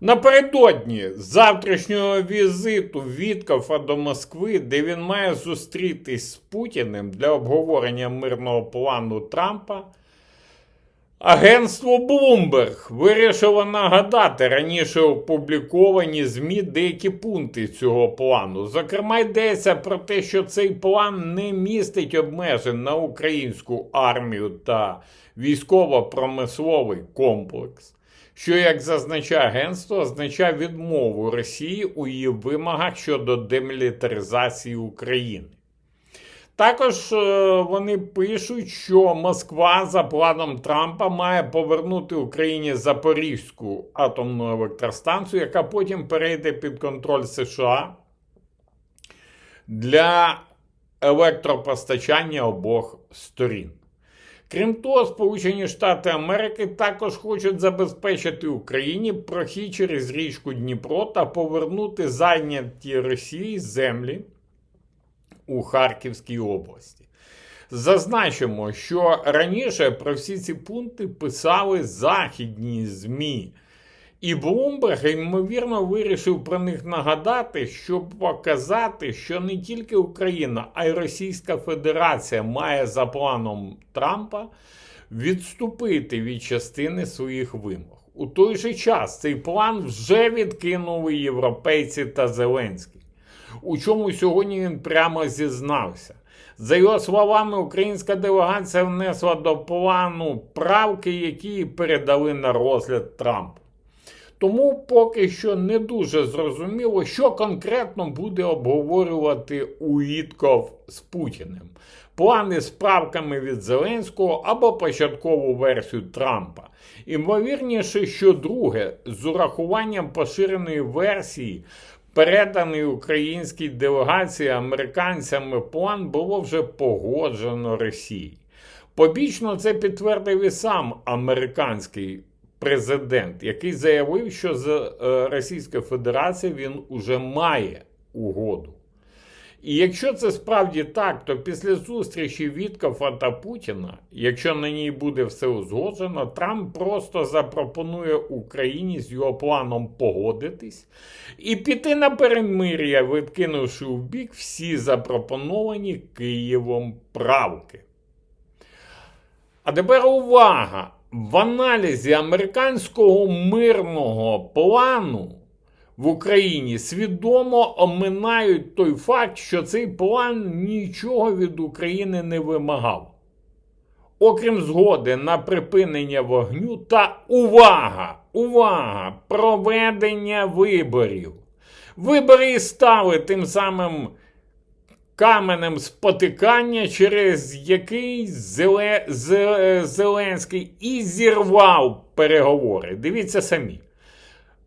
Напередодні завтрашнього візиту Віткофа до Москви, де він має зустрітись з Путіним для обговорення мирного плану Трампа, агентство Bloomberg вирішило нагадати раніше опубліковані ЗМІ деякі пункти цього плану. Зокрема, йдеться про те, що цей план не містить обмежень на українську армію та військово-промисловий комплекс що, як зазначає агентство, означає відмову Росії у її вимогах щодо демілітаризації України. Також е, вони пишуть, що Москва за планом Трампа має повернути Україні Запорізьку атомну електростанцію, яка потім перейде під контроль США для електропостачання обох сторін. Крім того, Сполучені Штати Америки також хочуть забезпечити Україні прохід через річку Дніпро та повернути зайняті Росії землі у Харківській області. Зазначимо, що раніше про всі ці пункти писали західні ЗМІ. І Блумберг, ймовірно, вирішив про них нагадати, щоб показати, що не тільки Україна, а й Російська Федерація має за планом Трампа відступити від частини своїх вимог. У той же час цей план вже відкинули європейці та Зеленський, у чому сьогодні він прямо зізнався. За його словами, українська делегація внесла до плану правки, які передали на розгляд Трампу. Тому поки що не дуже зрозуміло, що конкретно буде обговорювати Уітков з Путіним. Плани з правками від Зеленського або початкову версію Трампа. Імовірніше, що друге, з урахуванням поширеної версії, переданий українській делегації американцями план було вже погоджено Росії. Побічно це підтвердив і сам американський президент, який заявив, що з е, Російською Федерацією він уже має угоду. І якщо це справді так, то після зустрічі Віткофа та Путіна, якщо на ній буде все узгоджено, Трамп просто запропонує Україні з його планом погодитись і піти на перемир'я, відкинувши в бік всі запропоновані Києвом правки. А тепер увага! В аналізі американського мирного плану в Україні свідомо оминають той факт, що цей план нічого від України не вимагав. Окрім згоди на припинення вогню та увага! Увага! Проведення виборів. Вибори і стали тим самим каменем спотикання, через який Зеле... Зеленський і зірвав переговори. Дивіться самі.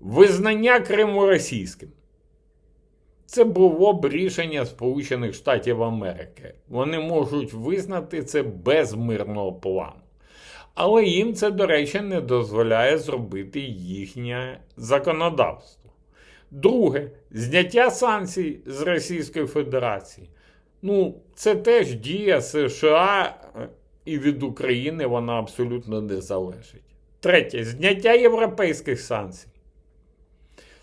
Визнання Криму російським. Це було б рішення Сполучених Штатів Америки. Вони можуть визнати це без мирного плану. Але їм це, до речі, не дозволяє зробити їхнє законодавство. Друге, зняття санкцій з Російської Федерації. Ну, це теж дія США е, і від України вона абсолютно не залежить. Третє, зняття європейських санкцій.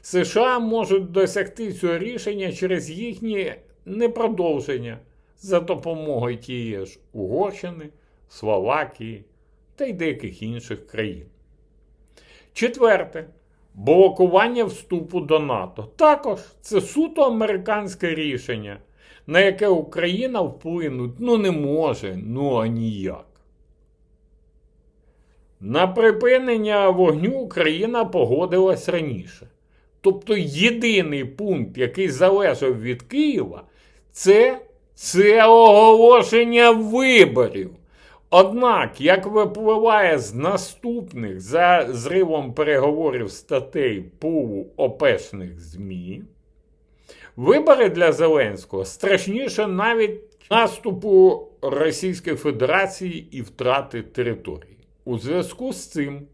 США можуть досягти цього рішення через їхнє непродовження за допомогою тієї ж Угорщини, Словакії та й деяких інших країн. Четверте. Блокування вступу до НАТО. Також це суто американське рішення, на яке Україна вплинути ну не може, ну а ніяк. На припинення вогню Україна погодилась раніше. Тобто єдиний пункт, який залежав від Києва, це, це оголошення виборів. Однак, як випливає з наступних за зривом переговорів статей пулу ОПЕшних ЗМІ, вибори для Зеленського страшніше навіть наступу Російської Федерації і втрати території. У зв'язку з цим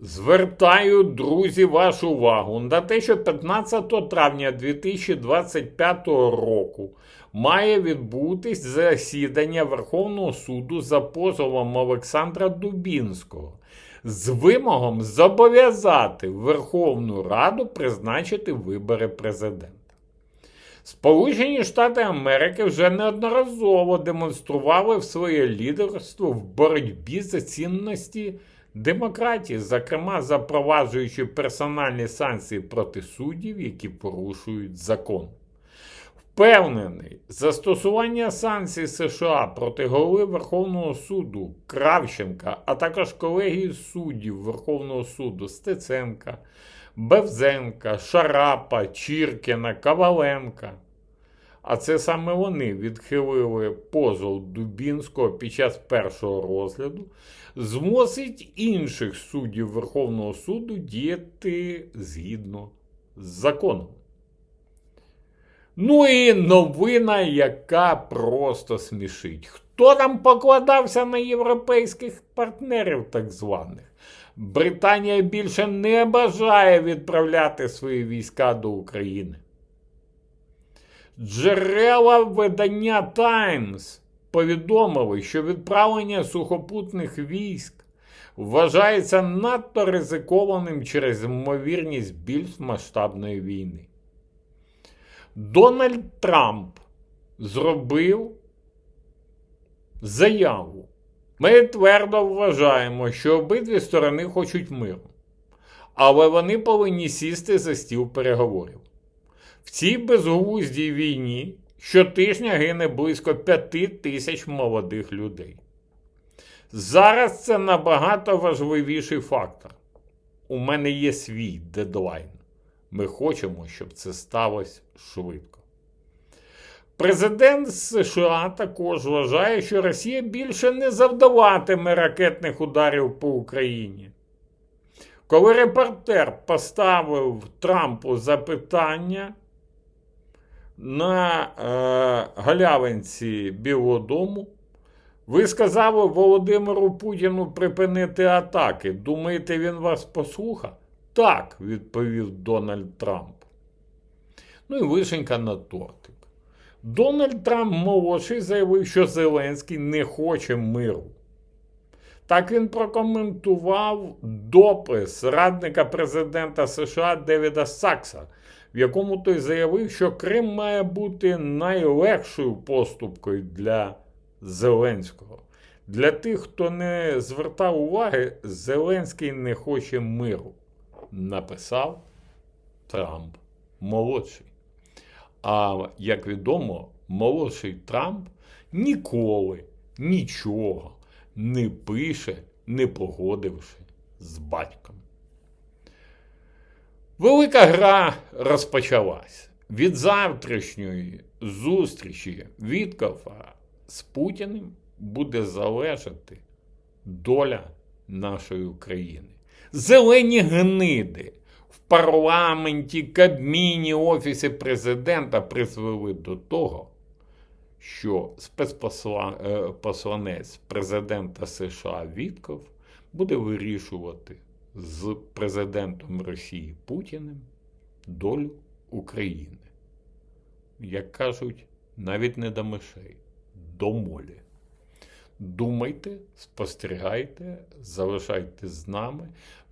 Звертаю, друзі, вашу увагу на те, що 15 травня 2025 року має відбутись засідання Верховного суду за позовом Олександра Дубінського з вимогом зобов'язати Верховну Раду призначити вибори президента. Сполучені Штати Америки вже неодноразово демонстрували своє лідерство в боротьбі за цінності демократії, зокрема запроваджуючи персональні санкції проти суддів, які порушують закон. Впевнений, застосування санкцій США проти голови Верховного суду Кравченка, а також колегії суддів Верховного суду Стеценка, Бевзенка, Шарапа, Чіркіна, Коваленка. А це саме вони відхилили позов Дубінського під час першого розгляду, змусить інших суддів Верховного суду діяти згідно з законом. Ну і новина, яка просто смішить. Хто там покладався на європейських партнерів, так званих? Британія більше не бажає відправляти свої війська до України. Джерела видання Таймс повідомили, що відправлення сухопутних військ вважається надто ризикованим через ймовірність більш масштабної війни. Дональд Трамп зробив заяву. Ми твердо вважаємо, що обидві сторони хочуть миру, але вони повинні сісти за стіл переговорів. В цій безглуздій війні щотижня гине близько п'яти тисяч молодих людей. Зараз це набагато важливіший фактор. У мене є свій дедлайн. Ми хочемо, щоб це сталося швидко. Президент США також вважає, що Росія більше не завдаватиме ракетних ударів по Україні. Коли репортер поставив Трампу запитання на е, галявинці Білого Дому, ви сказали Володимиру Путіну припинити атаки. Думаєте, він вас послухав? Так, відповів Дональд Трамп. Ну і вишенька на тортик. Дональд Трамп молодший заявив, що Зеленський не хоче миру. Так він прокоментував допис радника президента США Девіда Сакса, в якому той заявив, що Крим має бути найлегшою поступкою для Зеленського. Для тих, хто не звертав уваги, Зеленський не хоче миру написав Трамп молодший. А як відомо, молодший Трамп ніколи нічого не пише, не погодивши з батьком. Велика гра розпочалась. Від завтрашньої зустрічі Віткофа з Путіним буде залежати доля нашої України зелені гниди в парламенті, Кабміні, Офісі президента призвели до того, що спецпосланець президента США Вітков буде вирішувати з президентом Росії Путіним долю України. Як кажуть, навіть не до мишей, до молі. Думайте, спостерігайте, залишайтесь з нами.